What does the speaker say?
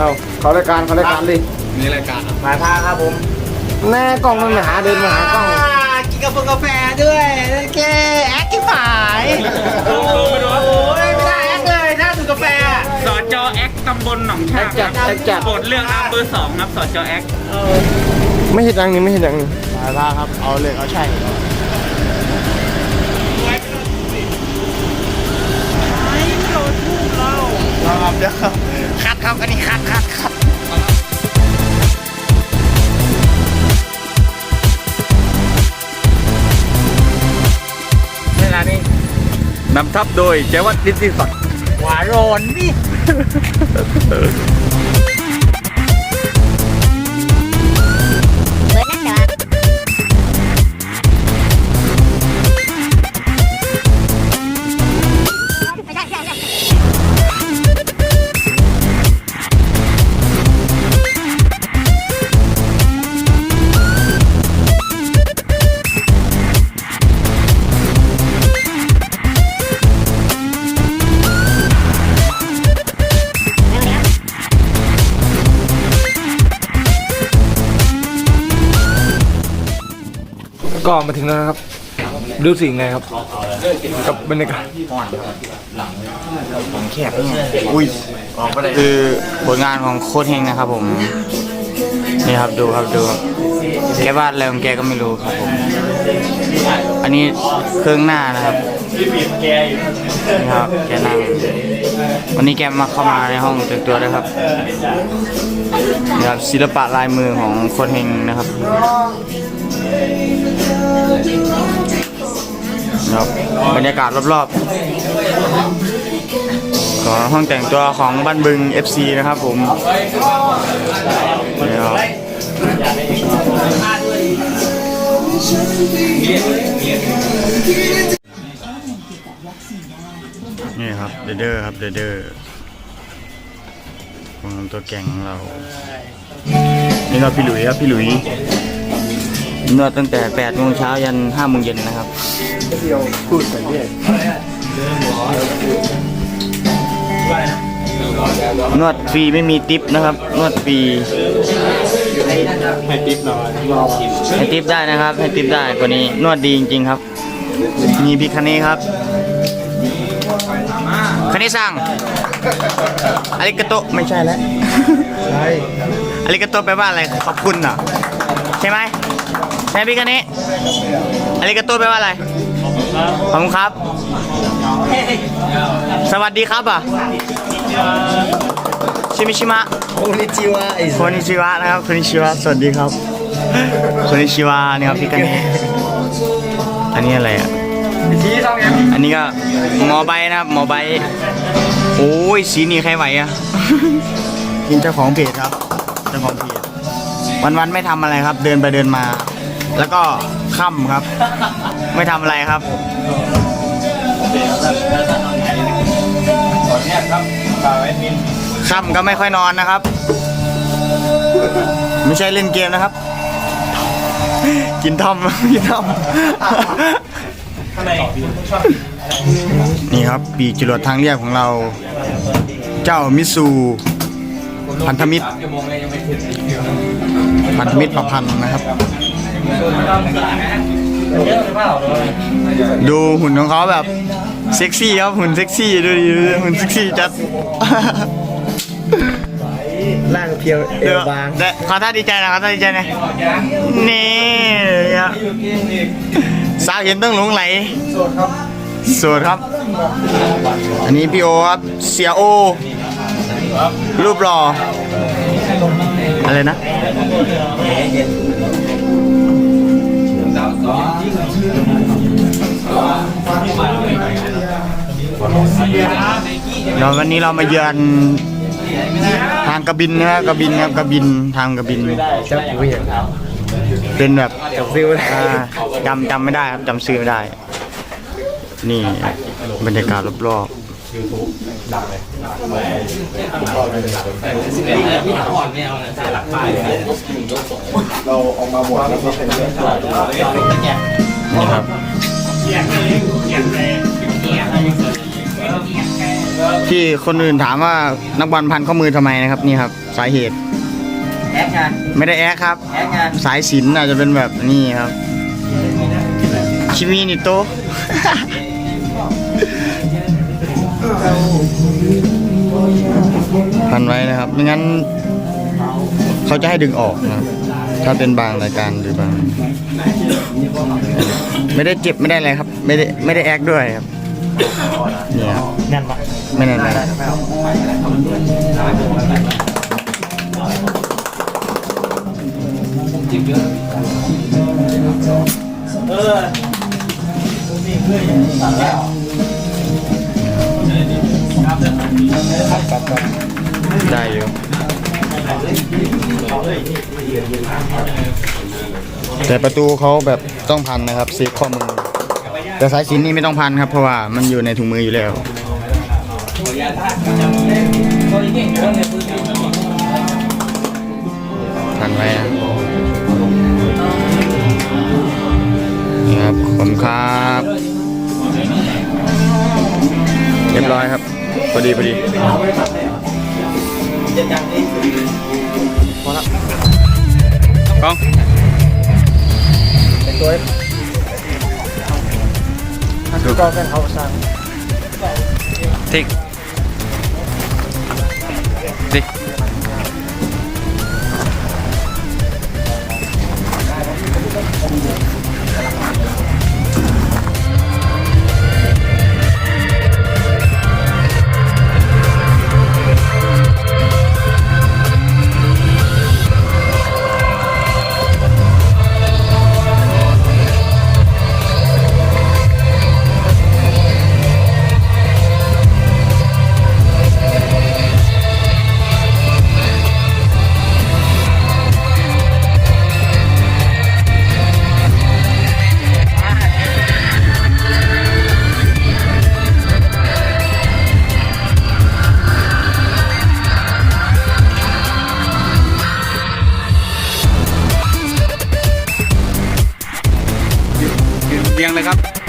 เอาเขารายการเขารายการดินี่รายการครับมาพาครับผมแน่กล้องมันมาหาเดินมาหากล้องกินกาแฟกาแฟด้วยโอเคแอคที่หายโอ้ยไม่ได้แอคเลยถ้าดูกาแฟสอจอแอคตำบลหนองชากจัดครับจัดจัดโปรดเลือกเอาเบอร์สองครับสอจอแอคไม่ใช่ดังนี่ไม่ใช่ดังนี่มาพาครับเอาเลยเอาใช่เราครับเดี๋ยว คัดครับ อันนี้คัดคัดคัดเวลานี้นำทับโดยเจวัตดิสิสักหวานร้อนนี่ ก็มาถึงแล้วนะครับรู้สึกไงครับ กับบรรยากาศแคบอุ้ยคือผลงานของโค้ชเฮงนะครับผม นี่ครับดูครับดูครับแกวาดอะไรของแกก็ไม่รู้ครับผม อันนี้เครื่องหน้านะครับนี่ครับแกนั่งวันนี้แกมาเข้ามาในห้องแต่งตัวด้วยครับนี่ครับศิลปะลายมือของค้ชเฮงนะครับครับบรรยากาศรอบๆของห้องแต่งตัวของบ้านบึง FC นะครับผมนี่ครับ นี่ครับเดเดอร์ครับเดเดอร์ของตัวแก่งของเรา นี่ก็พี่หลุยครับพี่หลุยนวดตั้งแต่8โมงเช้ายัน5โมงเย็นนะครับพูดไปเรื่อยนวดฟรีไม่มีติปนะครับ นวดฟรี ให้ติ๊บหน่อยรอให้ติปได้นะครับ ให้ติปได้กว่านี้นวดดีจริง ๆ ครับ มีพี่คันนี้ครับคันนี้สั่งอาริกาโตะไม่ใช่แล้วใช่อาริกาโตะแปลว่าอะไรขอบคุณเหรอใช่ไหมใช่พี่คันนี้อาริกาโตะแปลว่าอะไรขอบคุณครับ สวัสดีครับอะ ชิมิชิมะโอนิจิวะไอ้คนนิชิวะนะครับคนนิชิวะสวัสดีครับคนนิชิวะนี่ครับพี่กันนี้อันนี้อะไรอะชี้ต้องยังอันนี้ก็หมอใบนะครับหมอใบโอ้ยสีนี้ใครไหวอะกินเจ้าของเพจครับเจ้าของเพจวันๆไม่ทำอะไรครับ เดินไปเดินมา แล้วก็ค่ำครับ ไม่ทำอะไรครับค่ำก็ไม่ค่อยนอนนะครับ ไม่ใช่เล่นเกมนะครับ กินทอมกินทอมนี่ครับปีกจรวดทางเรียบของเรา เจ้ามิสูพันธมิตร พันธมิตรประพันธ์นะครับ ดูหุ่นของเขาแบบ เซ็กซี่ครับหุ่นเซ็กซี่ดูดิดูดิหุ่นเซ็กซี่จัด ร่างเพียวเอวบางเดขอท่าดีใจนะขอท่าดีใจนะนี่สาวเห็นต้องหลงไหลสดครับสดครับ อันนี้พี่โอครับเสียโอ รูปหล่ออะไรนะเดี๋ยววันนี้เรามาเยือน ทางกระบินนะครับกระบินครับกระบินทางกระบินจับอยู่อย่างเป็นแบบจับฟิวเลยอ่าจำจำไม่ได้ครับจำซื้อไม่ได้ นี่บรรยากาศรอบๆนี่ครับ ที่คนอื่นถามว่านักบอลพันข้อมือทำไมนะครับนี่ครับสาเหตุ แอคไงไม่ได้แอคครับ แอคไงสายสิญจนอาจจะเป็นแบบนี้ครับคิมินิโตะ พันไว้นะครับไม่งั้น เขาจะให้ดึงออกนะครับ ถ้าเป็นบางรายการหรือบาง ไม่ได้เจ็บไม่ได้อะไรครับ ไม่ได้ไม่ได้แอคด้วยครับ เนี่ยแน่นปะไม่แน่นอนได้อยู่แต่ประตูเขาแบบต้องพันนะครับซฟข้อมือ แต่สายสิญจนนี่ไม่ต้องพันครับเพราะว่ามันอยู่ในถุงมืออยู่แล้วพันไว้นะนี่ครับขอบคุณครับเรียบร้อยครับพอดีพอดีพอละกล้องเป็นตัว ดูก็เเรียงเลยครับ